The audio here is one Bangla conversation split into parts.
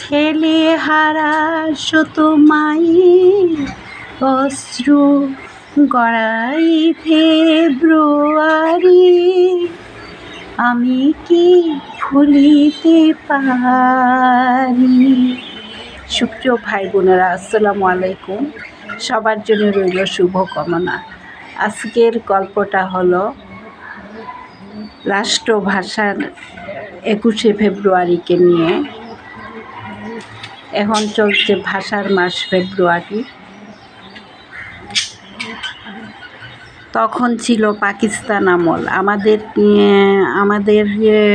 ছেলে হারা শত অশ্রু গড়াই ফেব্রুয়ারি আমি কি ভুলিতে পারি? সুপ্রিয় ভাই বোনেরা আসসালামু আলাইকুম। সবার জন্য রইল শুভকামনা। আজকের গল্পটা হলো রাষ্ট্রভাষার একুশে ফেব্রুয়ারিকে নিয়ে। এখন চলছে ভাষার মাস ফেব্রুয়ারি। তখন ছিল পাকিস্তান আমল। আমাদের আমাদের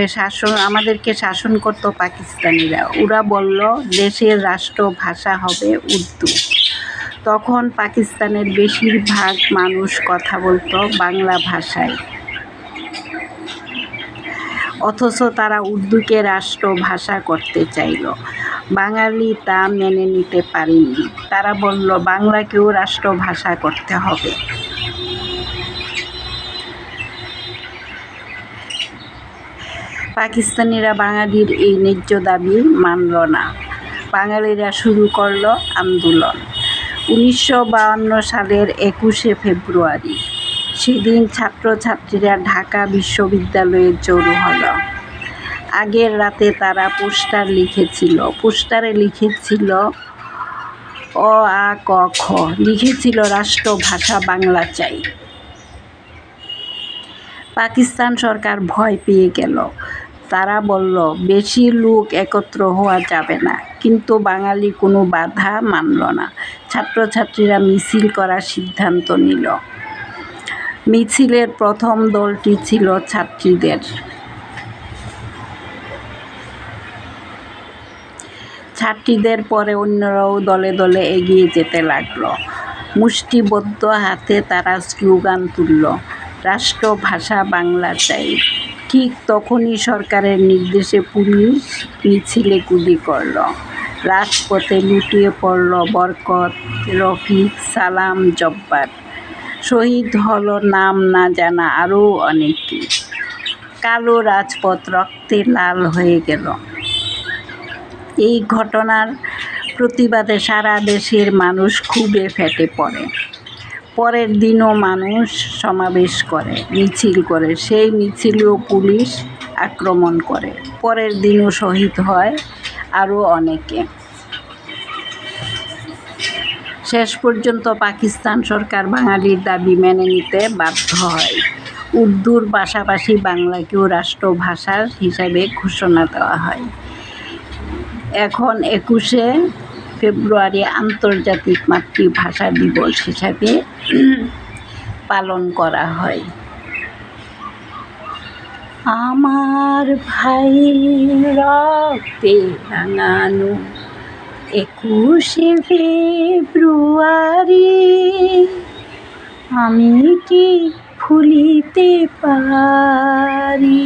শাসন, আমাদেরকে শাসন করতো পাকিস্তানিরা। ওরা বলল, দেশের রাষ্ট্রভাষা হবে উর্দু। তখন পাকিস্তানের বেশিরভাগ মানুষ কথা বলতো বাংলা ভাষায়। অথচ তারা উর্দুকে রাষ্ট্রভাষা করতে চাইল। বাঙালি তা মেনে নিতে পারেনি। তারা বলল, বাংলাকেও রাষ্ট্রভাষা করতে হবে। পাকিস্তানিরা বাঙালির এই ন্যায্য দাবি মানল না। বাঙালিরা শুরু করল আন্দোলন। উনিশশো সালের একুশে ফেব্রুয়ারি, সেদিন ছাত্রছাত্রীরা ঢাকা বিশ্ববিদ্যালয়ে জড়ো হলো। আগের রাতে তারা পোস্টার লিখেছিল। পোস্টারে লিখেছিল, অ, আ, ক, খ। লিখেছিল রাষ্ট্রভাষা বাংলা চাই। পাকিস্তান সরকার ভয় পেয়ে গেল। তারা বলল, বেশি লোক একত্র হওয়া যাবে না। কিন্তু বাঙালি কোনো বাধা মানল না। ছাত্রছাত্রীরা মিছিল করার সিদ্ধান্ত নিল। মিছিলের প্রথম দলটি ছিল ছাত্রীদের। ছাত্রীদের পরে অন্যরাও দলে দলে এগিয়ে যেতে লাগল। মুষ্টিবদ্ধ হাতে তারা স্লোগান তুলল রাষ্ট্রভাষা বাংলা চাই। ঠিক তখনই সরকারের নির্দেশে পুলিশ মিছিলে গুলি করল। রাজপথে লুটিয়ে পড়ল বরকত, রফিক, সালাম, জব্বার। শহীদ হল নাম না জানা আরও অনেকে। কালো রাজপথ রক্তে লাল হয়ে গেল। এই ঘটনার প্রতিবাদে সারা দেশের মানুষ খুবই ফেটে পড়ে। পরের দিনও মানুষ সমাবেশ করে, মিছিল করে। সেই মিছিলেও পুলিশ আক্রমণ করে। পরের দিনও শহীদ হয় আরও অনেকে। শেষ পর্যন্ত পাকিস্তান সরকার বাঙালির দাবি মেনে নিতে বাধ্য হয়। উর্দুর পাশাপাশি বাংলাকেও রাষ্ট্রভাষা হিসাবে ঘোষণা দেওয়া হয়। এখন একুশে ফেব্রুয়ারি আন্তর্জাতিক মাতৃভাষা দিবস হিসাবে পালন করা হয়। আমার ভাই রক্তে রাঙানো একুশে ফেব্রুয়ারি, আমি কি ভুলিতে পারি।